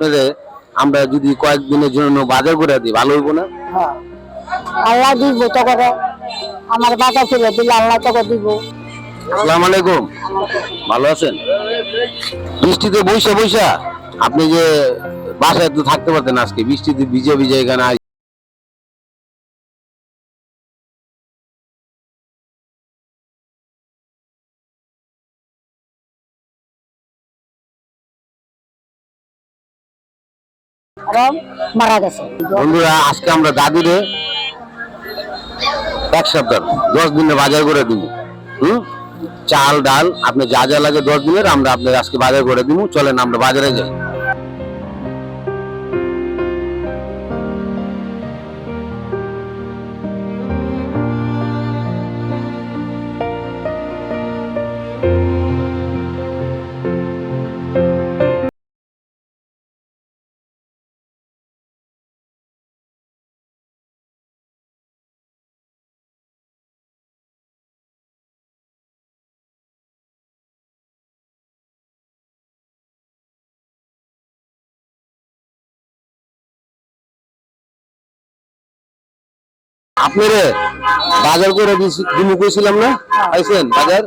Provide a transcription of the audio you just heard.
আমরা যদি কয়েকদিনের জন্য বাজার করে দিই ভালো হইব না? হ্যাঁ। আল্লাহ দিব তো করে আমার বাসা ছিল দিলে আল্লাহ তো দিব। আসসালামু আলাইকুম। ভালো আছেন? বৃষ্টিতে বৈশা বৈশা আপনি যে বাসায় তো থাকতে পারতেন আজকে বৃষ্টিতে ভিজে ভিজে এখানে মারা গেছে। বন্ধুরা, আজকে আমরা দাদুরে এক সপ্তাহ, দশ দিনের বাজার করে দিব। হুম? চাল, ডাল, আপনি যা যা লাগে দশ দিনের আমরা আপনার আজকে বাজার করে দিব। চলেন আমরা বাজারে যাই। আপনারে বাজার করে দিমু কইছিলাম না? পাইছেন বাজার?